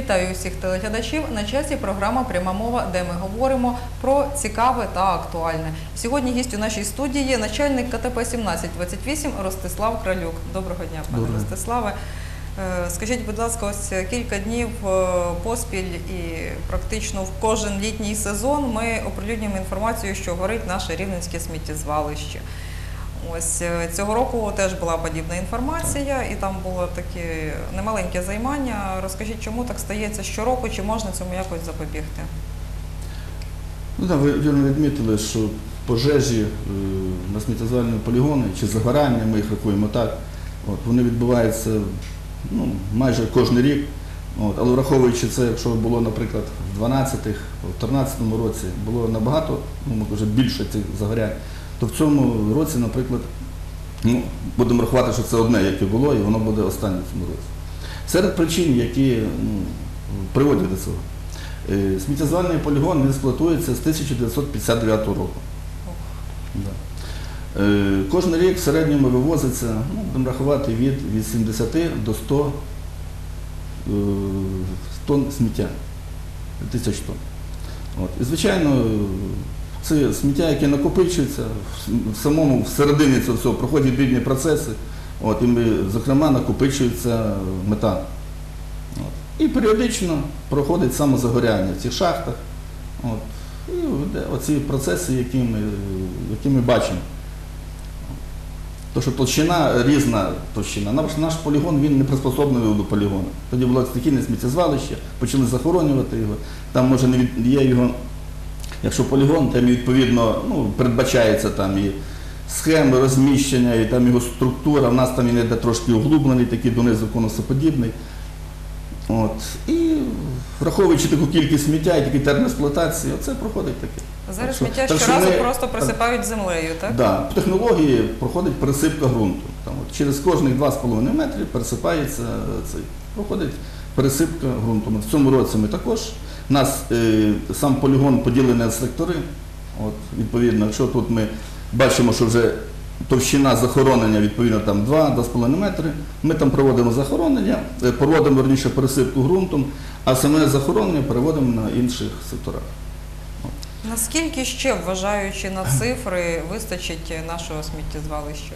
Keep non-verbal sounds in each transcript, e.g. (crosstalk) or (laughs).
Вітаю усіх телеглядачів. На часі програма Пряма мова, де ми говоримо про цікаве та актуальне. Сьогодні гість у нашій студії начальник КТП 1728 Ростислав Кралюк. Доброго дня, пане Доброго. Ростиславе. Е, Скажіть, будь ласка, ось кілька днів е, поспіль і практично в кожен літній сезон ми оприлюднюємо інформацію, що горить наше рівненське сміттєзвалище. Ось е, цього року теж була подібна інформація, і там було таке немаленьке займання. Розкажіть, чому так стається щороку, чи можна цьому якось запобігти? Ну так, ви вірно відмітили, що пожежі е, на сміттєзвальному полігоні чи загорання, ми їх рахуємо так, от, вони відбуваються ну, майже кожен рік. От, але враховуючи це, якщо було, наприклад, в 12-х, в 13-му році було набагато, ну, може більше цих загорянь, то в цьому році, наприклад, ну, будемо рахувати, що це одне, яке було, і воно буде останнє в цьому році. Серед причин, які ну, приводять до цього. Е, Сміттєзвальний полігон він експлуатується з 1959 року. Да. Е, Кожен рік в середньому вивозиться, ну, будемо рахувати, від 80 до 100 е, тонн сміття, тисяч тонн. От. І, звичайно, це сміття, яке накопичується, в самому всередині цього всього проходять відповідні процеси, от, і зокрема накопичується метан. От. І періодично проходить самозагоряння в цих шахтах. От. І оці процеси, які ми, які ми бачимо. То, що толщина різна толщина. Наш, наш полігон він не приспособлений до полігону. Тоді було стихійне сміттєзвалище, почали захоронювати його. Там може не від, є його, якщо полігон, там відповідно ну, передбачається там і схеми розміщення, і там його структура. В нас там він йде трошки углублений, такий донизу конусоподібний. От. І враховуючи таку кількість сміття і такий термін експлуатації, оце проходить таке. Зараз Так сміття так щоразу ми- просто присипають землею, так? Да, по технології проходить пересипка ґрунту. Там, от, через кожних 2,5 метри пересипається е, цей, проходить пересипка ґрунту. В цьому році ми також. У нас е, сам полігон поділений на сектори. От, відповідно, якщо тут ми бачимо, що вже товщина захоронення відповідно там 2-2,5 метри, ми там проводимо захоронення, е, проводимо верніше пересипку ґрунтом, а саме захоронення переводимо на інших секторах. Наскільки ще, вважаючи на цифри, вистачить нашого сміттєзвалища?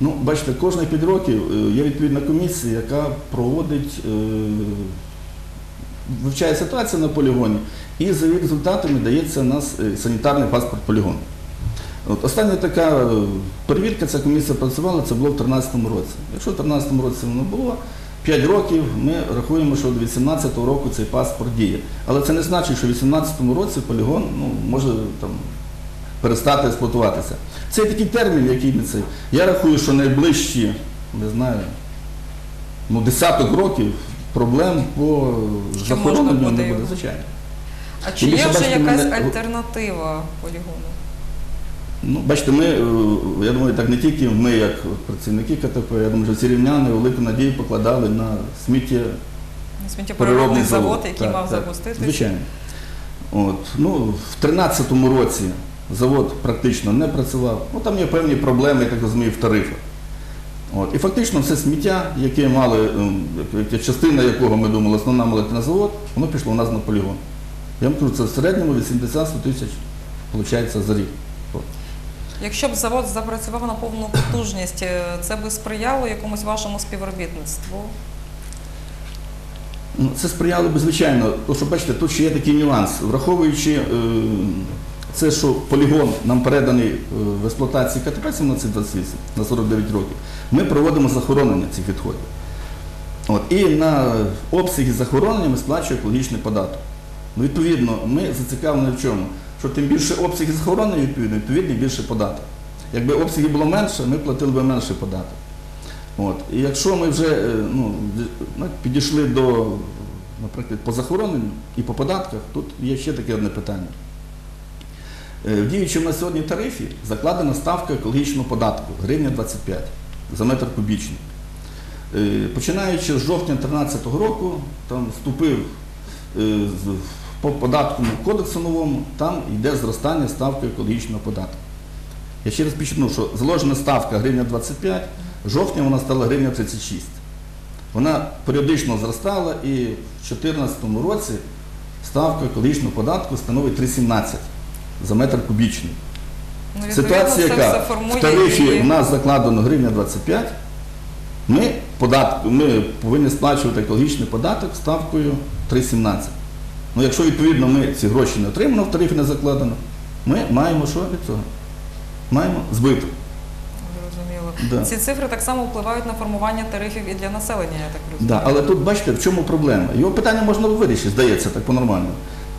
Ну, бачите, кожні 5 років е, є відповідна комісія, яка проводить, е, вивчає ситуацію на полігоні, і за її результатами дається у нас е, санітарний паспорт полігону. От, остання така е, перевірка, ця комісія працювала, це було в 2013 році. Якщо в 2013 році воно було, 5 років ми рахуємо, що до 2018 року цей паспорт діє. Але це не значить, що в 2018 році полігон ну, може там, перестати експлуатуватися. Це такий термін, який не цей. Я рахую, що найближчі, не знаю, ну, десяток років проблем по захороненню не буде, його? звичайно. А чи є вже якась мене- альтернатива полігону? Ну, бачите, ми, е, я думаю, так не тільки ми, як працівники КТП, я думаю, що всі рівняни велику надію покладали на сміття Сміттєпереробний завод, який так, мав так, запуститися? Звичайно. От. Ну, в 2013 році завод практично не працював. Ну, там є певні проблеми, я так розумію, в тарифах. От. І фактично все сміття, яке мали, ем, частина якого ми думали, основна мала завод, воно пішло у нас на полігон. Я вам кажу, це в середньому 80-100 тисяч виходить за рік. От. Якщо б завод запрацював на повну потужність, е, це би сприяло якомусь вашому співробітництву? Ну, Це сприяло би, звичайно, тому що бачите, тут ще є такий нюанс. Враховуючи е, це, що полігон нам переданий е, в експлуатації КТП 1728 на 49 років, ми проводимо захоронення цих відходів. От, і на обсяги захоронення ми сплачуємо екологічний податок. Ну, відповідно, ми зацікавлені в чому? Що тим більше обсяги захоронення, відповідно, відповідно більше податок. Якби обсягів було менше, ми платили б менший податок. От. І якщо ми вже е, ну, підійшли до, наприклад, по захороненню і по податках, тут є ще таке одне питання. Е, В діючому на сьогодні тарифі закладена ставка екологічного податку гривня 25 за метр кубічний. Е, Починаючи з жовтня 2013 року, там вступив е, по податковому кодексу новому, там йде зростання ставки екологічного податку. Я ще раз підчеркну, що заложена ставка гривня 25, жовтня вона стала гривня 36. Вона періодично зростала і в 2014 році ставка екологічного податку становить 3,17 за метр кубічний. Ну, Ситуація яка в тарифі і- в нас закладено гривня 25, ми, податку, ми повинні сплачувати екологічний податок ставкою 3,17. Ну, якщо відповідно ми ці гроші не отримано, в тарифі не закладено, ми маємо що від цього? Маємо збиток. Да. Ці цифри так само впливають на формування тарифів і для населення, я так розумію. Да, але тут бачите, в чому проблема. Його питання можна вирішити, здається, так по-нормальному.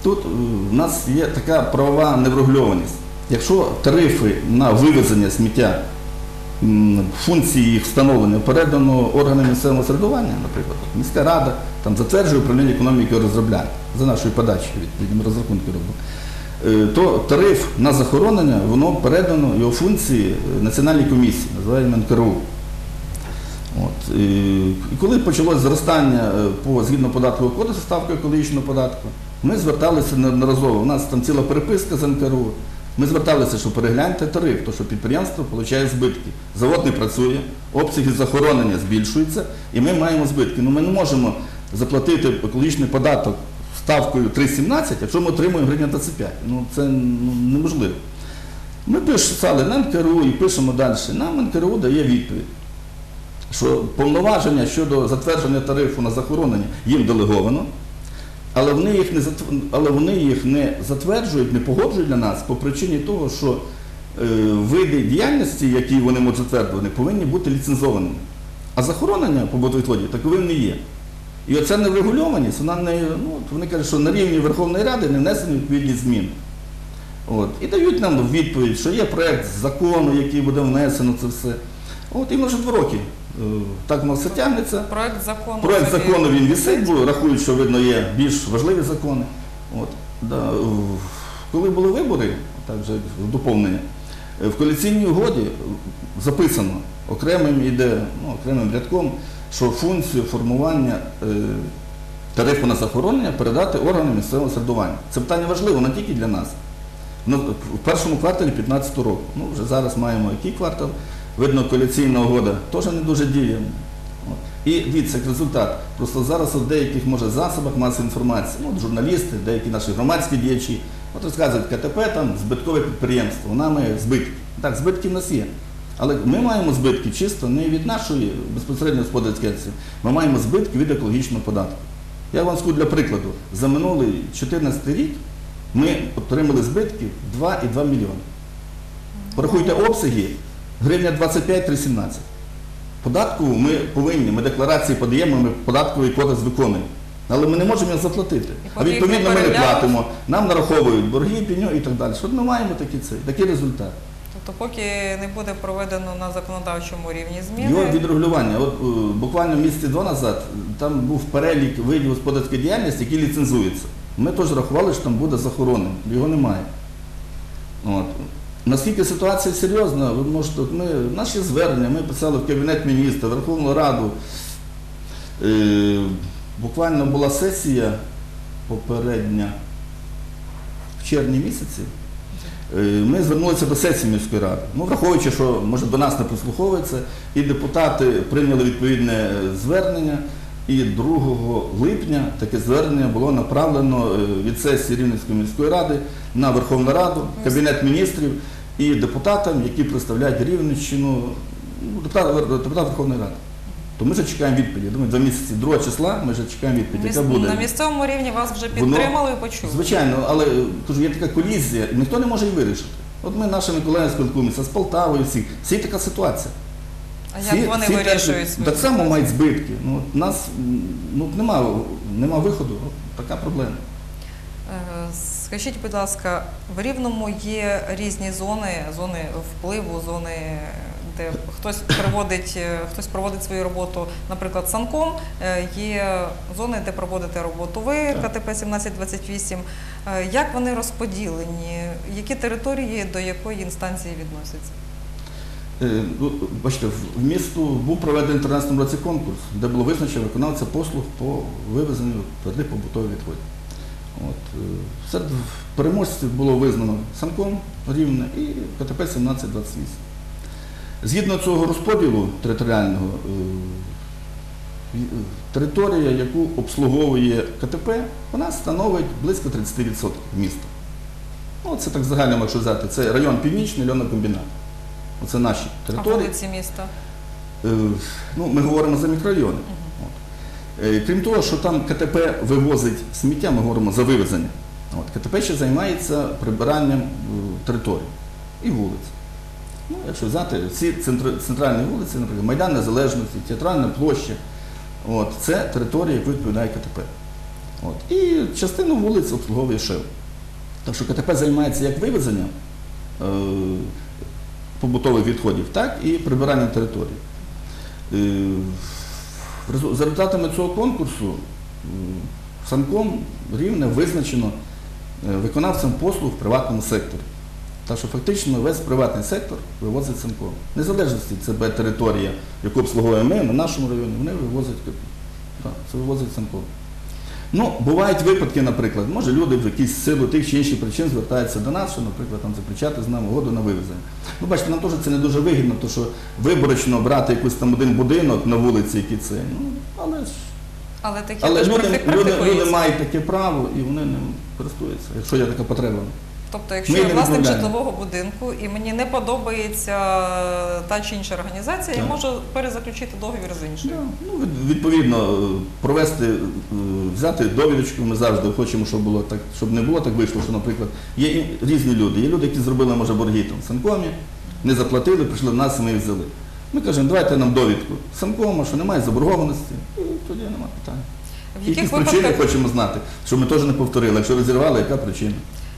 Тут е, в нас є така правова неврегульованість. Якщо тарифи на вивезення сміття, функції їх встановлення передано органам місцевого самоврядування, наприклад, міська рада там затверджує управління економіки розробляє за нашою подачею, ми розрахунки робимо. Е, То тариф на захоронення, воно передано його функції е, національній комісії, називаємо НКРУ. От, і, і коли почалось зростання е, по згідно податкового кодексу ставки екологічного податку, ми зверталися неодноразово. У нас там ціла переписка з НКРУ. Ми зверталися, що перегляньте тариф, то що підприємство отримує збитки. Завод не працює, обсяги захоронення збільшуються, і ми маємо збитки. Ну ми не можемо заплатити екологічний податок ставкою 3,17, якщо ми отримуємо гривня 25. Ну це ну, неможливо. Ми писали на НКРУ і пишемо далі. Нам НКРУ дає відповідь що повноваження щодо затвердження тарифу на захоронення їм делеговано, але вони їх не але вони їх не затверджують, не погоджують для нас по причині того, що е, види діяльності, які вони можуть затвердити, повинні бути ліцензованими. А захоронення по відводі таковим не є. І оця неврегульованість, вона не, ну, вони кажуть, що на рівні Верховної Ради не внесені відповідні зміни. От. І дають нам відповідь, що є проєкт закону, який буде внесено це все. От і вже два роки. Е, Так воно все тягнеться. Проект закону. Проект закону він висить, бо рахують, що видно є більш важливі закони. От, да, коли були вибори, так вже доповнення, е, в коаліційній угоді записано окремим іде, ну, окремим рядком, що функцію формування е, тарифу на захоронення передати органам місцевого середування. Це питання важливо не тільки для нас. В першому кварталі 2015 року. Ну, вже зараз маємо який квартал. Видно, коаліційна угода теж не дуже діє. І як результат. Просто зараз у деяких може засобах масової інформації, ну, журналісти, деякі наші громадські діячі, от розказують КТП, там збиткове підприємство, має збитки. Так, збитки в нас є. Але ми маємо збитки чисто не від нашої безпосередньо господарської акції, ми маємо збитки від екологічного податку. Я вам скажу для прикладу, за минулий 2014 рік ми отримали збитки 2,2 мільйони. Порахуйте обсяги, гривня 25-317. Податку ми повинні, ми декларації подаємо, ми податковий кодекс виконуємо. Але ми не можемо його заплатити. А їх відповідно ми не платимо, нам нараховують борги, пеню і так далі. Що ми маємо такий, цей, такий результат. Тобто, поки не буде проведено на законодавчому рівні зміни, Його відрегулювання. От е, буквально місяці два назад там був перелік видів господарської діяльності, які ліцензуються. Ми теж рахували, що там буде захоронено. Його немає. От. Наскільки ситуація серйозна, ви можете, ми, наші звернення, ми писали в Кабінет міністра, Верховну Раду. Е, буквально була сесія попередня в червні місяці. Е, Ми звернулися до сесії міської ради. Ну, враховуючи, що може до нас не прислуховується, і депутати прийняли відповідне е, звернення. І 2 липня таке звернення було направлено е, від сесії Рівненської міської ради на Верховну Раду, Кабінет міністрів і депутатам, які представляють Рівненщину, ну, депутат, депутат Верховної Ради. То ми вже чекаємо відповіді. Думаю, два місяці 2 числа ми вже чекаємо відповідь, яка буде. на місцевому рівні вас вже підтримали і почули. Звичайно, але е, кажу, є така колізія, і ніхто не може її вирішити. От ми нашими колегами спілкуємося з Полтавою, всі. Всі така ситуація. А Всі- як вони всі вирішують свою Так само мають збитки. Ну, от нас ну, нема, нема виходу, от така проблема. Скажіть, будь ласка, в Рівному є різні зони, зони впливу, зони, де хтось проводить, е, хтось проводить свою роботу, наприклад, санком. Е, Є зони, де проводите роботу ви, Так. КТП 1728. Е, Як вони розподілені? Які території до якої інстанції відносяться? Ну, Бачите, в- місту був проведений в 2013 році конкурс, де було визначено виконавця послуг по вивезенню твердих побутових відходів. От, е, серед переможців було визнано Санком Рівне і КТП 1728. Згідно цього розподілу територіального, е, е, територія, яку обслуговує КТП, вона становить близько 30% міста. Ну, це так загально, якщо взяти. Це район Північний, льонокомбінат. Оце наші А території. вулиці міста? Ну, ми говоримо за мікрорайони. Е, Крім того, що там КТП вивозить сміття, ми говоримо за вивезення. От. КТП ще займається прибиранням е, територій і вулиць. Ну, якщо взяти ці центральні вулиці, наприклад, Майдан Незалежності, Театральна площа, от, це територія, яку відповідає КТП. От. І частину вулиць обслуговує ШЕВ. Так що КТП займається як вивезенням е, побутових відходів, так і прибиранням території. Е, За результатами цього конкурсу Санком рівне визначено е, виконавцем послуг в приватному секторі. Так що фактично весь приватний сектор вивозить Санком. Незалежності це територія, яку обслуговуємо ми на нашому районі, вони вивозять так, це вивозить Санком. Ну, бувають випадки, наприклад, може люди в якісь силу тих чи інших причин звертаються до нас, що, наприклад, там заключати з нами угоду на вивезення. Ну, бачите, нам теж це не дуже вигідно, тому що виборочно брати якийсь там один будинок на вулиці, який це. Ну, але ж Але такі але люди, люди, люди мають таке право і вони ним користуються, якщо є така потреба. Тобто, якщо Ми я власник житлового будинку і мені не подобається та чи інша організація, я можу перезаключити договір з іншою. Да, ну, відповідно, е, провести, е, взяти довідочку, ми завжди хочемо, щоб було так, щоб не було так вийшло, що, наприклад, є різні люди. Є люди, які зробили, може, борги там в Санкомі, не заплатили, прийшли до нас і ми їх взяли. Ми кажемо, давайте нам довідку Санкома, що немає заборгованості, і тоді немає питань. В Якісь яких, причини випадках, хочемо знати, щоб ми теж не повторили. Якщо розірвали, яка причина?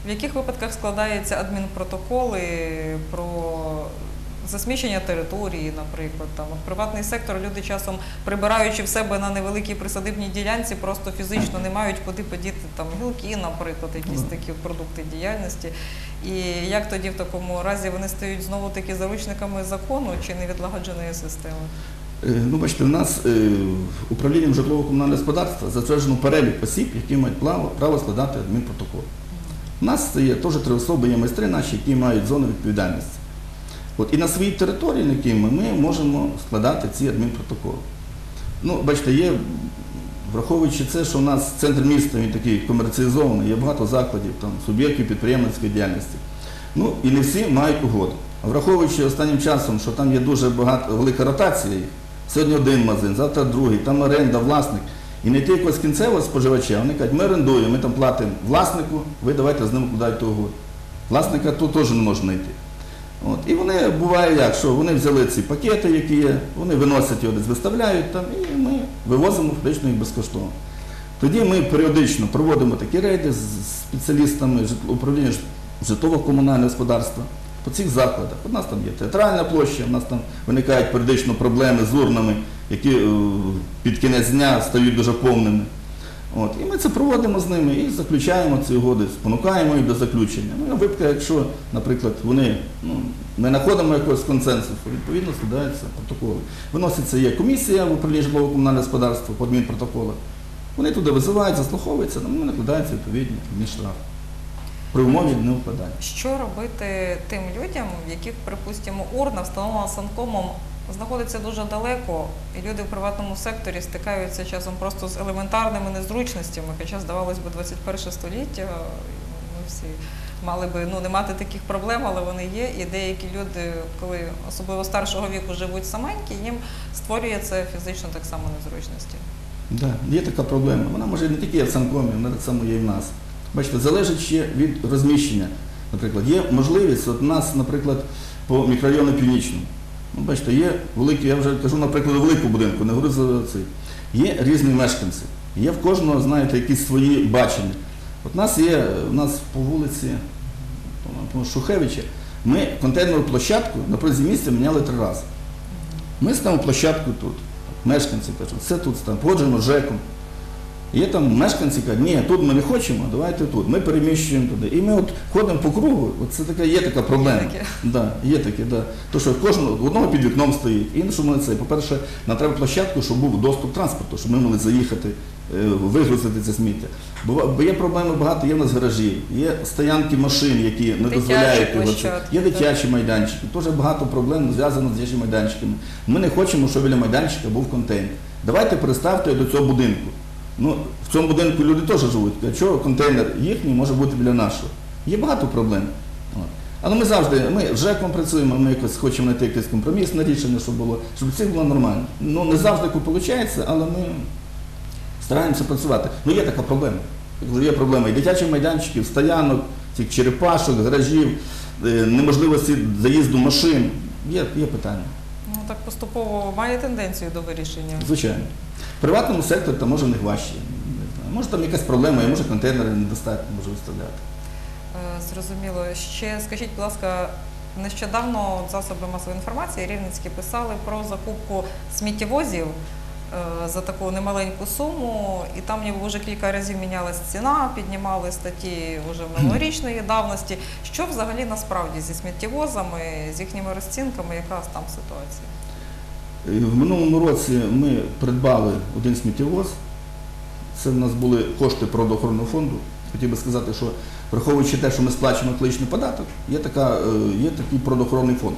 В яких випадках складаються адмінпротоколи про засмічення території, наприклад, там от приватний сектор люди часом прибираючи в себе на невеликій присадибній ділянці, просто фізично не мають куди подіти там гілки, наприклад, якісь такі продукти діяльності. І як тоді в такому разі вони стають знову таки заручниками закону чи невідлагодженої системи? Е, Ну, бачите, у нас е, управлінням житлово-комунального господарства затверджено перелік осіб, які мають право складати адмінпротокол. У нас є теж три особи, є майстри наші, які мають зону відповідальності. От, і на своїй території, на якій ми, ми можемо складати ці адмінпротоколи. Ну, бачите, є, враховуючи це, що у нас центр міста він такий комерціалізований, є багато закладів, там, суб'єктів підприємницької діяльності. Ну, і не всі мають угоду. Враховуючи останнім часом, що там є дуже багато велика ротація сьогодні один магазин, завтра другий, там оренда, власник. І знайти якогось кінцевого споживача, вони кажуть, ми орендуємо, ми там платимо власнику, ви давайте з ним вкладайте угоду. Власника тут теж не можна знайти. От. І вони буває як, що вони взяли ці пакети, які є, вони виносять його десь, виставляють там, і ми вивозимо фактично їх безкоштовно. Тоді ми періодично проводимо такі рейди з з спеціалістами управління житлово-комунального господарства по цих закладах. У нас там є театральна площа, у нас там виникають періодично проблеми з урнами, які е, під кінець дня стають дуже повними. От. І ми це проводимо з ними і заключаємо ці угоди, спонукаємо їх до заключення. Ну, випадку, якщо, наприклад, вони ну, не знаходимо якогось консенсусу, відповідно складаються протоколи. Виноситься є комісія в управлінні житлово-комунального господарства по адмінпротоколах. Вони туди визивають, заслуховуються, ну, накладаються відповідні адмінштрафи. При умові не вкладання. Що робити тим людям, в яких, припустимо, урна встановлена санкомом, знаходиться дуже далеко, і люди в приватному секторі стикаються часом просто з елементарними незручностями, хоча, здавалось би, 21 століття, ми всі мали би ну, не мати таких проблем, але вони є. І деякі люди, коли особливо старшого віку живуть саменькі, їм створює це фізично так само незручності. Да, є така проблема. Вона може не тільки є в Санкомі, вона так само є і в нас. Бачите, залежить ще від розміщення. Наприклад, є можливість, от у нас, наприклад, по мікрорайону Північному. Ну, бачите, є великі, я вже кажу, наприклад, велику будинку, не говорю за цей. Є різні мешканці. Є в кожного, знаєте, якісь свої бачення. От нас є, у нас по вулиці по Шухевича, ми контейнерну площадку на протязі місяця міняли три рази. Ми ставимо площадку тут. Мешканці кажуть, це тут ставимо, з ЖЕКом. Є там мешканці кажуть, ні, тут ми не хочемо, давайте тут. Ми переміщуємо туди. І ми от ходимо по кругу, от це така, є така проблема. Є таке. Да, є таке, да. То, що в одного під вікном стоїть, іншому на це. По-перше, нам треба площадку, щоб був доступ транспорту, щоб ми могли заїхати, е, вигрузити це сміття. Бо, бо є проблеми багато, є в нас гаражі, є стоянки машин, які не Дитячі дозволяють його. це. Є так. дитячі майданчики. Дуже багато проблем зв'язано з дитячими майданчиками. Ми не хочемо, щоб біля майданчика був контейнер. давайте переставте до цього будинку. Ну, в цьому будинку люди теж живуть. А чого контейнер їхній може бути біля нашого? Є багато проблем. От. Але ми завжди, ми з ЖЕКом працюємо, ми якось хочемо знайти якесь компромісне рішення, щоб було, щоб всіх було нормально. Ну, не завжди виходить, але ми стараємося працювати. Ну є така проблема. Є проблема і дитячих майданчиків, стоянок, цих черепашок, гаражів, е, неможливості заїзду машин. Є, є питання, Ну так поступово має тенденцію до вирішення. звичайно. Приватному секторі там може в них важче. Може там якась проблема, і може контейнери недостатньо може виставляти. Е, Зрозуміло. Ще скажіть, будь ласка, нещодавно засоби масової інформації рівненські писали про закупку сміттєвозів е, за таку немаленьку суму, і там ніби вже кілька разів мінялась ціна, піднімали статті вже минулорічної давності. Що взагалі насправді зі сміттєвозами, з їхніми розцінками, яка там ситуація? В минулому році ми придбали один сміттєвоз. Це в нас були кошти природоохоронного фонду. Хотів би сказати, що враховуючи те, що ми сплачуємо екологічний податок, є, така, е, є такий природоохоронний фонд.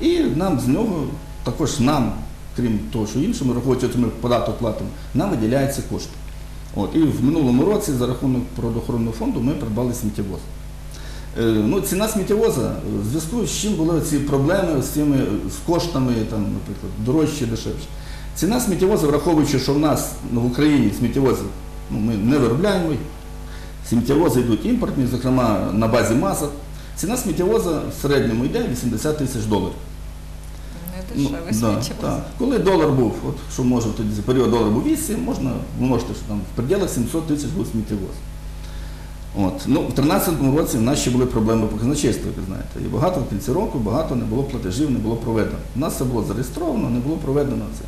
І нам з нього, також нам, крім того, що іншим, враховуючи, що ми податок платимо, нам виділяються кошти. От, і в минулому році за рахунок природоохоронного фонду ми придбали сміттєвоз. Е, Ну, ціна сміттєвоза, в зв'язку з чим були ці проблеми з цими з коштами, там, наприклад, дорожче, дешевше. Ціна сміттєвоза, враховуючи, що в нас ну, в Україні сміттєвози ну, ми не виробляємо, сміттєвози йдуть імпортні, зокрема на базі масок. Ціна сміттєвоза в середньому йде 80 тисяч доларів. Не дешевий Ну, да, сміттєвоз. Коли долар був, от що може тоді за період долар був 8, можна, ви можете, що там в пределах 700 тисяч був сміттєвоз. От. Ну, в 2013 році в нас ще були проблеми по казначейству, ви знаєте. І багато в кінці року багато не було платежів, не було проведено. У нас це було зареєстровано, не було проведено це.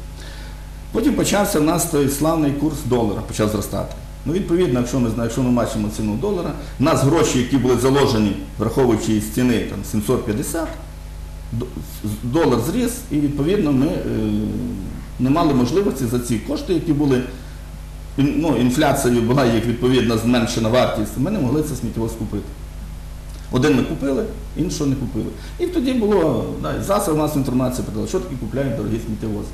Потім почався в нас той славний курс долара, почав зростати. Ну, відповідно, якщо ми якщо ми бачимо ціну долара, в нас гроші, які були заложені, враховуючи із ціни там, 750, долар зріс, і відповідно ми е, не мали можливості за ці кошти, які були ну, інфляцією була їх відповідно зменшена вартість, ми не могли це сміттєвоз купити. Один ми купили, іншого не купили. І тоді було да, засоб масової інформації подали, що таке купляють дорогі сміттєвози.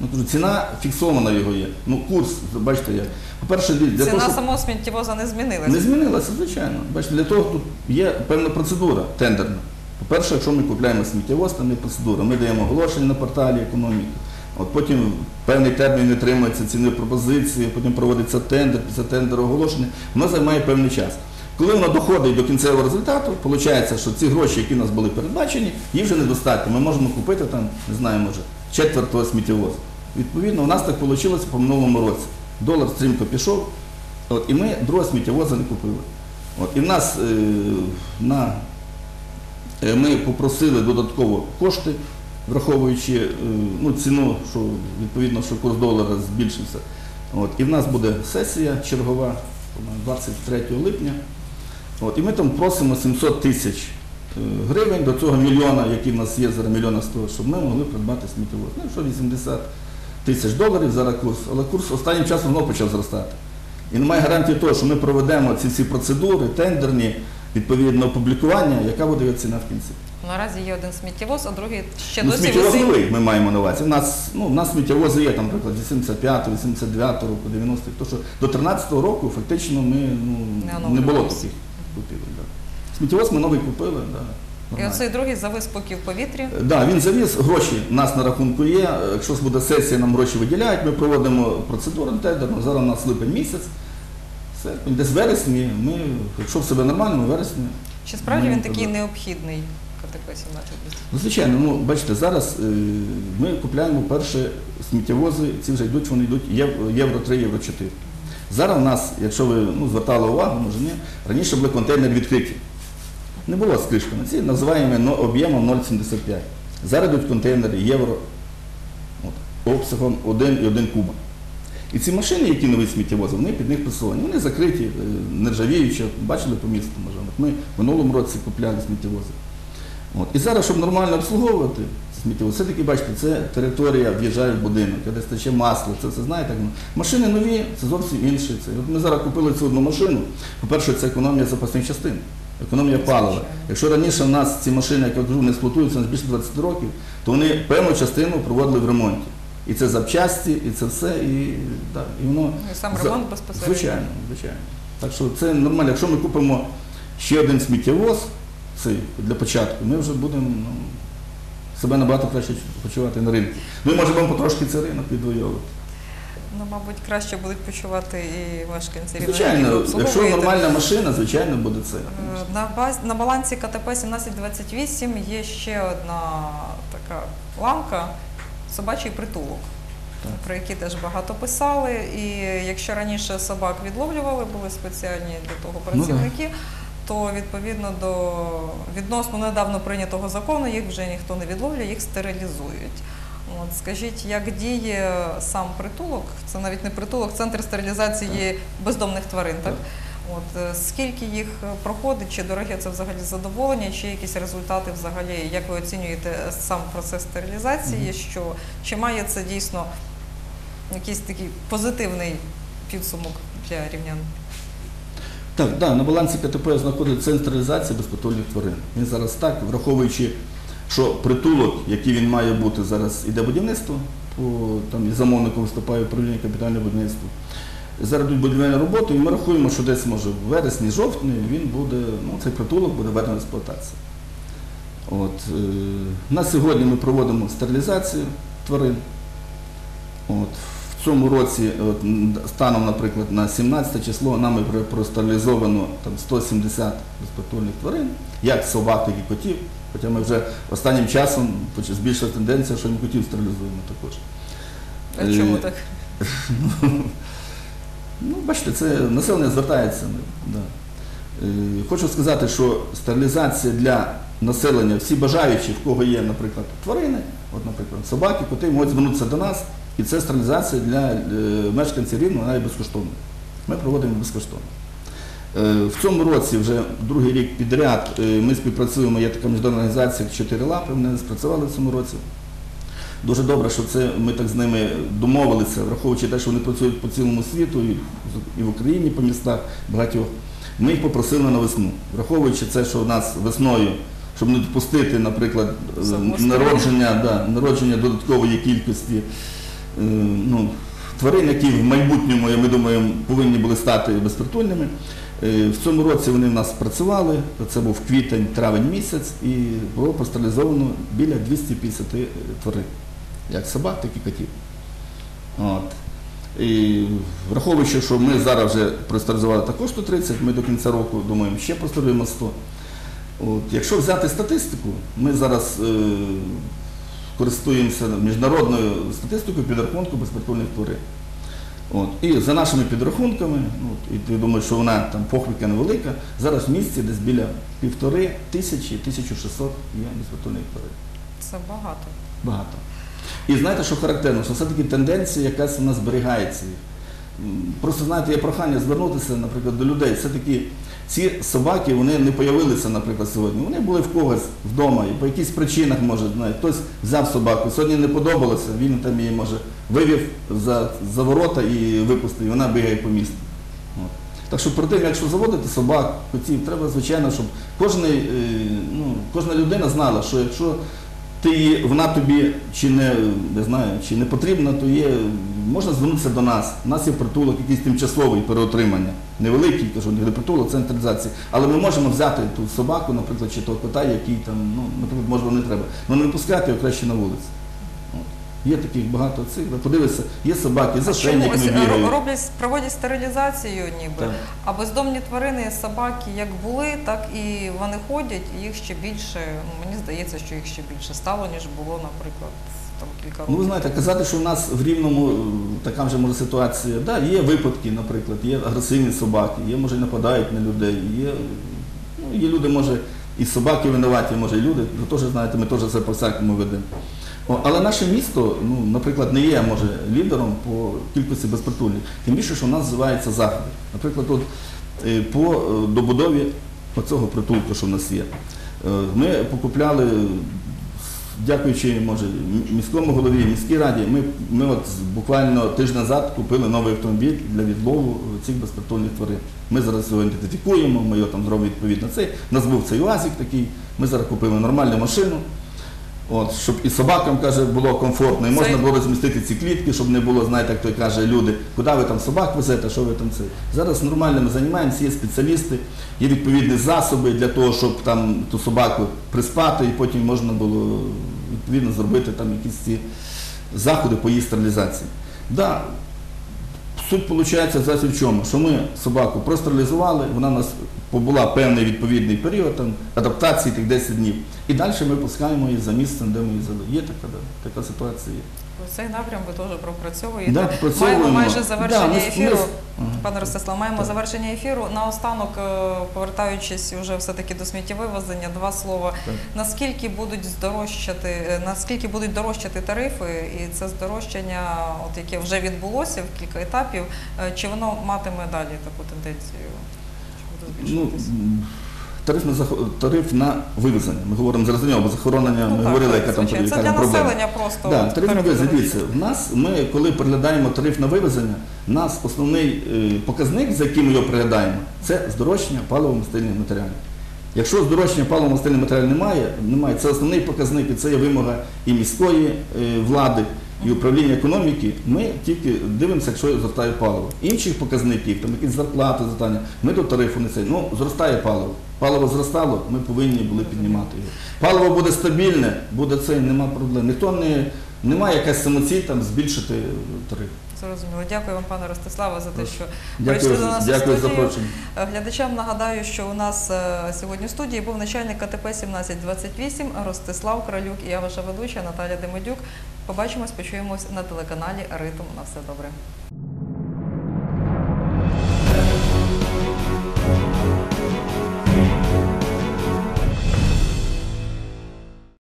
Ну, кажу, ціна фіксована його є. Ну, курс, бачите, як. По-перше, для Ціна того, щоб... самого сміттєвоза не змінилася. Не змінилася, звичайно. Бачите, для того тут є певна процедура тендерна. По-перше, якщо ми купляємо сміттєвоз, там є процедура. Ми даємо оголошення на порталі економіки. От потім певний термін отримується ціни пропозиції, потім проводиться тендер, після тендеру оголошення. Воно займає певний час. Коли воно доходить до кінцевого результату, виходить, що ці гроші, які у нас були передбачені, їх вже недостатньо. Ми можемо купити там, не знаю, може, четверть того сміттєвозу. Відповідно, у нас так вийшло по минулому році. Долар стрімко пішов, От, і ми другого сміттєвоза не купили. От, і в нас е, на, е, ми попросили додатково кошти, враховуючи е, ну, ціну, що відповідно, що курс долара збільшився. От, і в нас буде сесія чергова 23 липня. От, і ми там просимо 700 тисяч е, гривень до цього мільйона, який в нас є зараз мільйона 100, щоб ми могли придбати сміттєвоз. Ну, що 80 тисяч доларів зараз курс, але курс останнім часом знову почав зростати. І немає гарантії того, що ми проведемо ці всі процедури, тендерні, відповідно опублікування, яка буде ціна в кінці. Наразі є один сміттєвоз, а другий ще Ну, досі сміттєвоз висить. новий ми маємо на увазі. У нас, ну, у нас сміттєвози є, там, наприклад, 85-го, 89 року, 90 То що до 13 року фактично ми ну, Не не, оновлювалися. було таких. Да. Сміттєвоз ми новий купили. Да, І нормально. оцей другий завис поки в повітрі. Так, да, він завіз, гроші у нас на рахунку є. Якщо буде сесія, нам гроші виділяють, ми проводимо процедуру тендерну. Зараз у нас липень місяць, серпень, десь в вересні, ми, якщо все буде нормально, ми в вересні. Чи справді Ми він такий тоді- необхідний КТП 17 Ну, звичайно, ну бачите, зараз е, ми купляємо перші сміттєвози, ці вже йдуть, вони йдуть єв- євро 3, євро 4. Зараз в нас, якщо ви ну, звертали увагу, може ні, раніше були контейнери відкриті. Не було з кришками. Ці називаємо но- об'ємом 0,75. Зараз йдуть контейнери євро от, обсягом 1 і 1 куба. І ці машини, які нові сміттєвози, вони під них присовані. Вони закриті, е, нержавіючі, бачили по місту, може. Ми в минулому році купляли сміттєвози. От. І зараз, щоб нормально обслуговувати сміттєвоз, все-таки бачите, це територія в'їжджає в будинок, де стаче масло, це все знаєте. Машини нові, це зовсім інше. Це. От ми зараз купили цю одну машину. По-перше, це економія запасних частин, економія палива. Якщо раніше в нас ці машини, як я кажу, не експлуатуються на більше 20 років, то вони певну частину проводили в ремонті. І це запчасті, і це все, і, да, і воно. Ну, І сам За- ремонт безпосередньо. Звичайно, звичайно. Так що це нормально. Якщо ми купимо ще один сміттєвоз цей, для початку, ми вже будемо ну, себе набагато краще почувати на ринку. Ну і може потрошки цей ринок відвоювати. Ну, мабуть, краще будуть почувати і мешканці Рівного, Звичайно, якщо нормальна машина, звичайно, буде це. Е, На, баз, на балансі КТП 1728 є ще одна така ланка собачий притулок, про який теж багато писали. І якщо раніше собак відловлювали, були спеціальні для того Ну да. працівники, то відповідно до відносно недавно прийнятого закону їх вже ніхто не відловлює, їх стерилізують. От, скажіть, як діє сам притулок? Це навіть не притулок, центр стерилізації бездомних тварин, так? От е, скільки їх е, проходить, чи дороге це взагалі задоволення, чи якісь результати взагалі, як ви оцінюєте е, сам процес стерилізації? Що чи має це дійсно якийсь такий позитивний підсумок для рівнян? Так, да, на балансі КТП знаходиться центр стерилізації безпритульних тварин. Він зараз так, враховуючи, що притулок, який він має бути, зараз іде будівництво, по, там і замовником виступає управління капітального будівництва. Зараз йдуть будівельні роботи, і ми рахуємо, що десь може в вересні, жовтні він буде, ну, цей притулок буде введено в експлуатацію. От, е, на сьогодні ми проводимо стерилізацію тварин. От, в цьому році, от, станом, наприклад, на 17 число нами простерилізовано там, 170 безпритульних тварин, як собак, так і котів. Хоча ми вже останнім часом збільшила тенденція, що ми котів стерилізуємо також. А чому Е, так? (laughs) Ну, бачите, це населення звертається. Да. Е, Хочу сказати, що стерилізація для населення, всі бажаючі, в кого є, наприклад, тварини, от, наприклад, собаки, коти, можуть звернутися до нас, і це стерилізація для е, мешканців рівного, вона є безкоштовна. Ми проводимо безкоштовно. Е, В цьому році вже другий рік підряд ми співпрацюємо, є така міжнародна організація як «Чотири лапи, вони спрацювали в цьому році. Дуже добре, що це ми так з ними домовилися, враховуючи те, що вони працюють по цілому світу і, і в Україні по містах багатьох. Ми їх попросили на весну, враховуючи це, що у нас весною, щоб не допустити, наприклад, е, народження, да, народження додаткової кількості е, ну, тварин, які в майбутньому, ми думаємо, повинні були стати безпритульними. Е, В цьому році вони в нас працювали, це був квітень-травень місяць, і було простерилізовано біля 250 тварин, як собак, так і котів. От. І враховуючи, що ми зараз вже простерилізували також 130, ми до кінця року думаємо, ще простерилізуємо 100. От. Якщо взяти статистику, ми зараз е, користуємося міжнародною статистикою підрахунку безпритульних тварин. От. І за нашими підрахунками, ну, і я думаю, що вона там похвіка невелика, зараз в місті десь біля півтори тисячі, 1600 є безпритульних тварин. Це багато. Багато. І знаєте, що характерно, що все-таки тенденція якась у нас зберігається. Просто знаєте, є прохання звернутися, наприклад, до людей. Все-таки ці собаки вони не появилися, наприклад, сьогодні. Вони були в когось вдома і по якихось причинах, може, знаєте, хтось взяв собаку, сьогодні не подобалося, він там її може вивів за, за ворота і випустив, і вона бігає по місту. Так що перед тим, якщо заводити собак, котів, треба, звичайно, щоб кожний, е, ну, кожна людина знала, що якщо ти вона тобі чи не, не знаю, чи не потрібна, то є, можна звернутися до нас. У нас є притулок, якийсь тимчасовий переотримання. Невеликий, кажу, не притулок, централізації. Але ми можемо взяти ту собаку, наприклад, чи того кота, який там, ну, наприклад, може не треба. Ну не пускати його краще на вулиці. Є таких багато цих. Ви Подивися, є собаки, за шейниками бігають. роблять, проводять стерилізацію ніби, Так. а бездомні тварини, собаки як були, так і вони ходять, і їх ще більше, мені здається, що їх ще більше стало, ніж було, наприклад, там кілька років. Ну, ви знаєте, казати, що в нас в рівному е, така вже може ситуація. Да, є випадки, наприклад, є агресивні собаки, є, може, нападають на людей, є, ну, є люди, може, і собаки винуваті, може, і люди. Ви теж знаєте, ми теж це по всякому ведемо. Але наше місто, ну, наприклад, не є, може, лідером по кількості безпритульних. Тим більше, що у нас вживаються заходи. Наприклад, от, е, по е, добудові оцього притулку, що в нас є. Ми покупляли дякуючи може, міському голові, міській раді, ми, ми от буквально тиждень назад купили новий автомобіль для відлову цих безпритульних тварин. Ми зараз його ідентифікуємо, ми його там зробимо відповідно цей. У нас був цей УАЗик такий, ми зараз купили нормальну машину. От, щоб і собакам каже, було комфортно, і можна було розмістити ці клітки, щоб не було, знаєте, як той каже, люди, куди ви там собак везете, що ви там це. Зараз нормально ми займаємося, є спеціалісти, є відповідні засоби для того, щоб там ту собаку приспати, і потім можна було відповідно зробити там якісь ці заходи по її стерилізації. Да, Суть виходить зараз в чому? Що ми собаку простерилізували, вона у нас побула певний відповідний період там, адаптації тих 10 днів. І далі ми пускаємо її за місцем, де ми її взяли. Є така, така ситуація. Цей напрям ви теж пропрацьовуєте. Да. Маємо майже завершення Да, ми- ми- ефіру. Ага. Пане Ростислав, маємо Так. завершення ефіру. Наостанок, е, повертаючись вже все-таки до сміттєвивезення, два слова. Так. Наскільки будуть здорожчати, е, наскільки будуть дорожчати тарифи, і це здорожчання, от яке вже відбулося в кілька етапів, е, чи воно матиме далі таку тенденцію? Чи буде Ну, збільшуватися? м, тариф на, зах- тариф на вивезення. Ми говоримо зараз за нього, бо захоронення, Ну, ми так, говорили, так, яка там звичайно. Це для населення просто. Да, тариф на вивезення. Дивіться, в нас ми, коли переглядаємо тариф на вивезення, у нас основний е, показник, за яким ми його переглядаємо, це здорожчання паливо-мастильних матеріалів. Якщо здорожчання паливо-мастильних матеріалів немає, немає, це основний показник, і це є вимога і міської е, влади, і управління економіки. Ми тільки дивимося, якщо зростає паливо. Інших показників, там якісь зарплати, зростання, ми до тарифу не це. Ну, зростає паливо. Паливо зростало, ми повинні були піднімати його. Паливо буде стабільне, буде це, нема проблем. Ніхто не немає якась самоціль там збільшити тариф. Зрозуміло. Дякую вам, пане Ростиславе, за те, що Дякую, прийшли до нас дякую за студію. Е, Глядачам нагадаю, що у нас е, сьогодні в студії був начальник КТП 1728 Ростислав Кралюк і я ваша ведуча Наталя Демидюк. Побачимось, почуємось на телеканалі Ритм. На все добре.